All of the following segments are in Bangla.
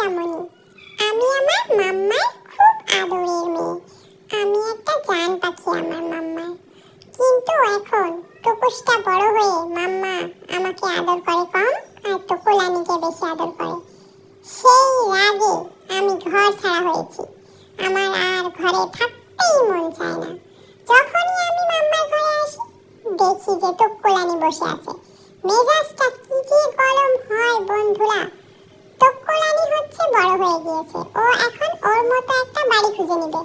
পিকামণি আমি আমার মাম্মার খুব আদরের মেয়ে। আমি একটা জান পাখি আমার মাম্মার। কিন্তু এখন টুকুসটা বড় হয়ে মাম্মা আমাকে আদর করে কম আর টুকুলানিকে বেশি আদর করে। সেই রাগে আমি ঘর ছাড়া হয়েছি। আমার আর ঘরে থাকতেই মন চায় না। যখনই আমি মাম্মার ঘরে আসি, দেখি যে টুকুলানি বসে আছে। মেজাজটা কি যে গরম হয়ে গিয়েছে। ও এখন ওর মতো একটা বাড়ি খুঁজে নেবে।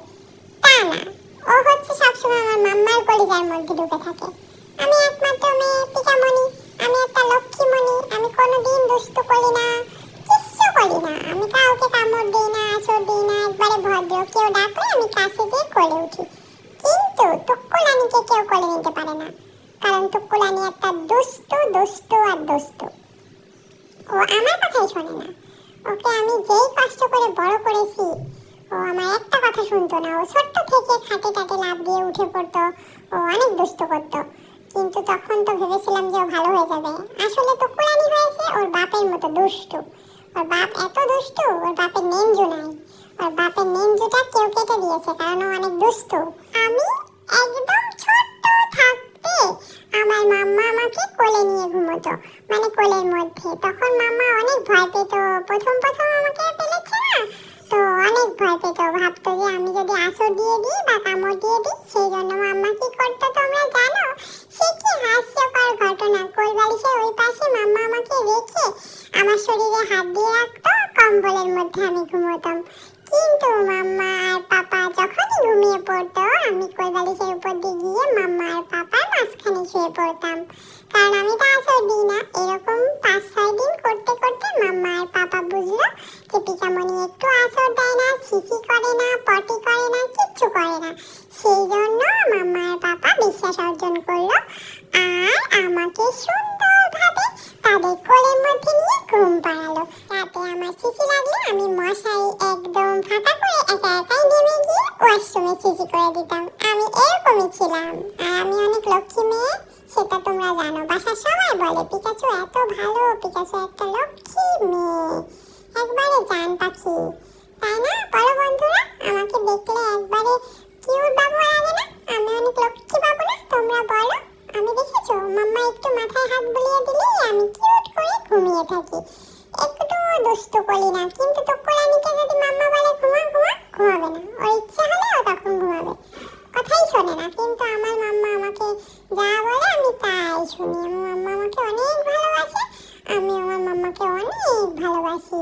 তা না, ও হচ্ছে সবসময় আমার মাম্মার কলিজার মধ্যে ঢুকে থাকে। আমি একমাত্র মেয়ে পিকামণি আমি একটা লক্ষ্মীমণি, আমি কোনোদিন দুষ্টু করি না, কিচ্ছু করি না। আমি কাউকে কামড় দিই না, আঁচড় দিই না, একবারে ভদ্র। কেউ ডাকলে আমি কাছে গিয়ে কোলে উঠি। কিন্তু টুকুলানিকে কেউ কোলে নিতে পারে না। কারণ টুকুলানি একটা দুষ্টু দুষ্টু আর দুষ্টু। ও আমার কথাই শোনে না। ওকে আমি যেই কষ্ট করে বড় করেছি, ও আমার একটা কথা শুনতো না। ও ছোট্ট থেকে খাটে টাটে লাভ দিয়ে উঠে পড়তো। ও অনেক দুষ্ট করতো। কিন্তু তখন তো ভেবেছিলাম যে ও ভালো হয়ে যাবে। আসলে তো কুলানি হয়েছে, ওর বাপের মতো দুষ্টু। ওর বাপ এত দুষ্টু, ওর বাপের নেঞ্জু নাই। ওর বাপের নেঞ্জুটা কেউ কেটে দিয়েছে, কারণ ও অনেক দুষ্টু। আমি একদম আমার মাম্মা আমাকে কোলে নিয়ে ঘুমোতো। মানে কোলের মধ্যে। তখন মাম্মা অনেক ভয় পেত। প্রথম প্রথম আমাকে ফেলেছে না। তো অনেক ভয় পেত। ভাবতো যে আমি যদি আঁচড় দিয়ে দিই বা কামড় দিয়ে দিই, সেই জন্য মাম্মা কি করতো তোমরা জানো? সে কি হাস্যকর ঘটনা। কোল বালিশের ওই পাশে মাম্মা আমাকে রেখে আমার শরীরে হাত দিয়ে রাখতো। কম্বলের মধ্যে আমি ঘুমোতাম। কিন্তু মাম্মা আর পাপা যখনই ঘুমিয়ে পড়তো, আমি কোল বালিশের উপর দিয়ে গিয়ে মাম্মা আর মাঝখানে শুয়ে পড়তাম। কারণ আমি তো আঁচড় দিই না, এরকম পাঁচ, ছয় দিন করতে করতে মাম্মা আর পাপা বুঝলো যে পিকামণি একটু আঁচড় দেয় না ছিচি করে না, পটি করে না, কিচ্ছু করে না। সেই জন্য মাম্মা আর পাপা বিশ্বাস অর্জন করল আর আমাকে সুন্দরভাবে তাদের কোলের মধ্যে নিয়ে ঘুম পাড়ালো। রাতে আমার চিচি লাগলে আমি মশারি একদম ফাঁকা করে একা একাই নেমে গিয়ে ওয়াশরুমে চিচি করে দিতাম। আমি এরকমই ছিলাম। আর আমি অনেক লক্ষ্মী মেয়ে। সেটা তোমরা জানো। বাসার সবাই বলে, পিকাচু এত ভালো, পিকাচু একটা লক্ষ্মী মেয়ে। একবারে জান পাখি। তাই না? বলো বন্ধুরা, আমাকে দেখলে একবারে কিউট বাবু লাগে না? আমি অনেক লক্ষ্মী বাবু না, তোমরা বলো। আমি দেখেছ? মাম্মা একটু মাথায় হাত বুলিয়ে দিলেই আমি কিউট করে ঘুমিয়ে থাকি। একটু দুষ্টু করি না, কিন্তু তো কোলানিকে যদি মাম্মা বলে ঘুমা ঘুমা ঘুমাবে না। ওর ইচ্ছে কথাই শোনে না, কিন্তু আমার মাম্মা আমাকে যা বলে আমি তাই শুনি। আমার মাম্মা আমাকে অনেক ভালোবাসে আমি আমার মাম্মাকে অনেক ভালোবাসি।